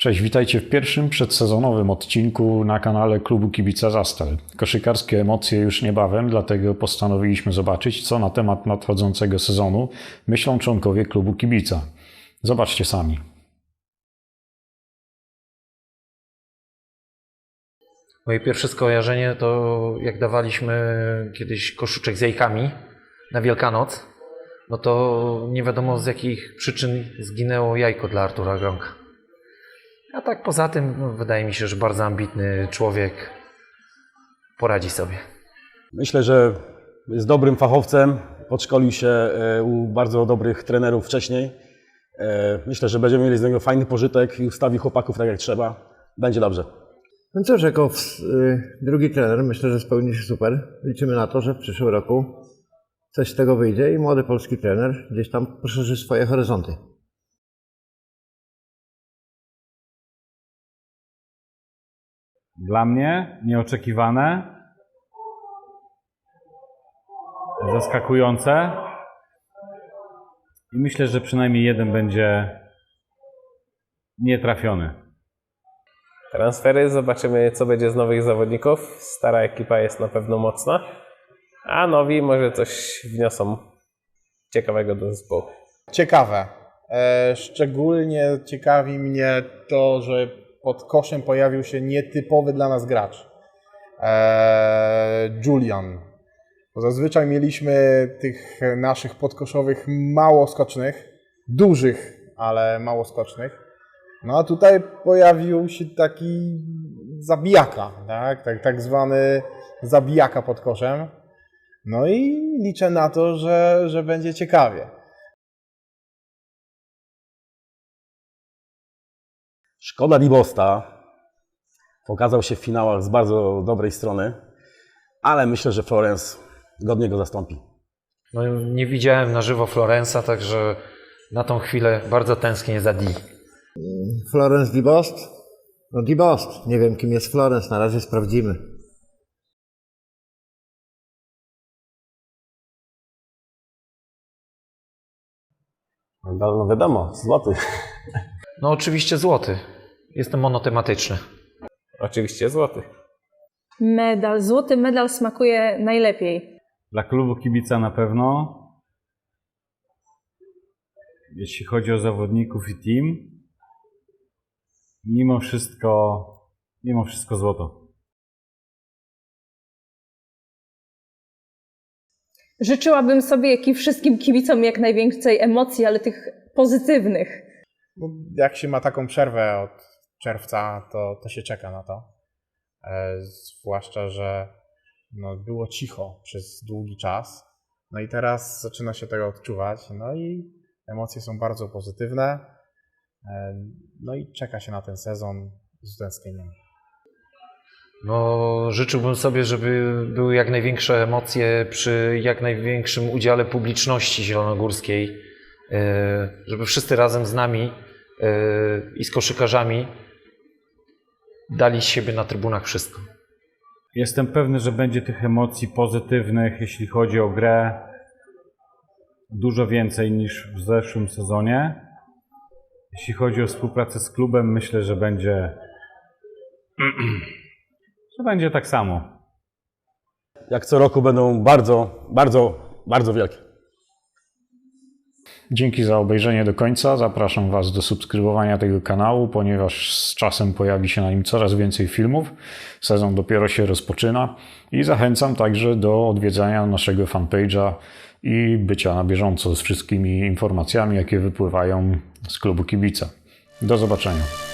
Cześć, witajcie w pierwszym przedsezonowym odcinku na kanale klubu Kibica Zastal. Koszykarskie emocje już niebawem, dlatego postanowiliśmy zobaczyć, co na temat nadchodzącego sezonu myślą członkowie klubu Kibica. Zobaczcie sami. Moje pierwsze skojarzenie to jak dawaliśmy kiedyś koszuczek z jajkami na Wielkanoc, no to nie wiadomo z jakich przyczyn zginęło jajko dla Artura Gronka. A tak poza tym no, wydaje mi się, że bardzo ambitny człowiek poradzi sobie. Myślę, że jest dobrym fachowcem. Podszkolił się e, u bardzo dobrych trenerów wcześniej. E, Myślę, że będziemy mieli z niego fajny pożytek i ustawi chłopaków tak jak trzeba. Będzie dobrze. No cóż, jako y, drugi trener myślę, że spełni się super. Liczymy na to, że w przyszłym roku coś z tego wyjdzie i młody polski trener gdzieś tam poszerzy swoje horyzonty. Dla mnie nieoczekiwane, zaskakujące i myślę, że przynajmniej jeden będzie nietrafiony. transfery, zobaczymy co będzie z nowych zawodników. Stara ekipa jest na pewno mocna, a nowi może coś wniosą ciekawego do zespołu. Ciekawe. E, szczególnie ciekawi mnie to, że pod koszem pojawił się nietypowy dla nas gracz. E, Julian. Bo zazwyczaj mieliśmy tych naszych podkoszowych mało skocznych, dużych, ale mało skocznych. No a tutaj pojawił się taki zabijaka, tak, tak, tak zwany zabijaka pod koszem. No i liczę na to, że, że będzie ciekawie. Szkoda Libosta. Pokazał się w finałach z bardzo dobrej strony, ale myślę, że Florence godnie go zastąpi. No, nie widziałem na żywo Florensa, także na tą chwilę bardzo tęsknię za Di. Florence Dibost? No Dibost. Nie wiem, kim jest Florence, na razie sprawdzimy. No, no wiadomo, złoty. No oczywiście złoty. Jestem monotematyczny. Oczywiście złoty. Medal, złoty medal smakuje najlepiej. Dla klubu kibica na pewno. Jeśli chodzi o zawodników i team, mimo wszystko, mimo wszystko złoto. Życzyłabym sobie, jak i wszystkim kibicom, jak najwięcej emocji, ale tych pozytywnych. Bo jak się ma taką przerwę od czerwca, to, to się czeka na to. E, zwłaszcza, że no, było cicho przez długi czas. No i teraz zaczyna się tego odczuwać. No i emocje są bardzo pozytywne. E, no i czeka się na ten sezon z tęsknieniem. No, życzyłbym sobie, żeby były jak największe emocje przy jak największym udziale publiczności zielonogórskiej, e, żeby wszyscy razem z nami i z koszykarzami dali z siebie na trybunach wszystko. Jestem pewny, że będzie tych emocji pozytywnych, jeśli chodzi o grę, dużo więcej niż w zeszłym sezonie. Jeśli chodzi o współpracę z klubem, myślę, że będzie, że będzie tak samo. Jak co roku będą bardzo, bardzo, bardzo wielkie. Dzięki za obejrzenie do końca. Zapraszam Was do subskrybowania tego kanału, ponieważ z czasem pojawi się na nim coraz więcej filmów. Sezon dopiero się rozpoczyna i zachęcam także do odwiedzania naszego fanpage'a i bycia na bieżąco z wszystkimi informacjami, jakie wypływają z klubu kibica. Do zobaczenia.